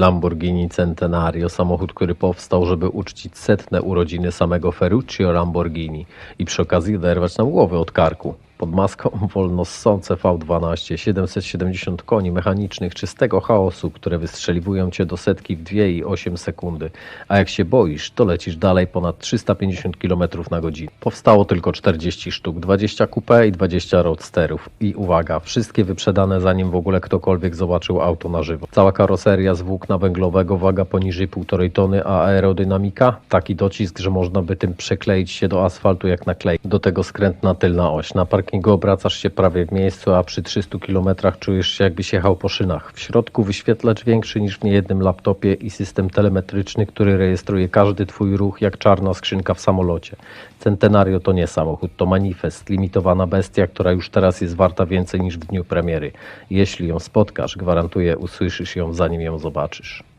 Lamborghini Centenario, samochód, który powstał, żeby uczcić setne urodziny samego Ferruccio Lamborghini i przy okazji oderwać nam głowę od karku. Pod maską wolnossące V12, 770 koni mechanicznych, czystego chaosu, które wystrzeliwują cię do setki w 2,8 sekundy. A jak się boisz, to lecisz dalej ponad 350 km na godzinę. Powstało tylko 40 sztuk, 20 coupe i 20 roadsterów. I uwaga, wszystkie wyprzedane zanim w ogóle ktokolwiek zobaczył auto na żywo. Cała karoseria z włókna węglowego, waga poniżej 1,5 tony, a aerodynamika? Taki docisk, że można by tym przekleić się do asfaltu jak na klej. Do tego skrętna tylna oś. Na parkingu obracasz się prawie w miejscu, a przy 300 km czujesz się jakbyś jechał po szynach. W środku wyświetlacz większy niż w niejednym laptopie i system telemetryczny, który rejestruje każdy twój ruch jak czarna skrzynka w samolocie. Centenario to nie samochód, to manifest, limitowana bestia, która już teraz jest warta więcej niż w dniu premiery. Jeśli ją spotkasz, gwarantuję, usłyszysz ją zanim ją zobaczysz.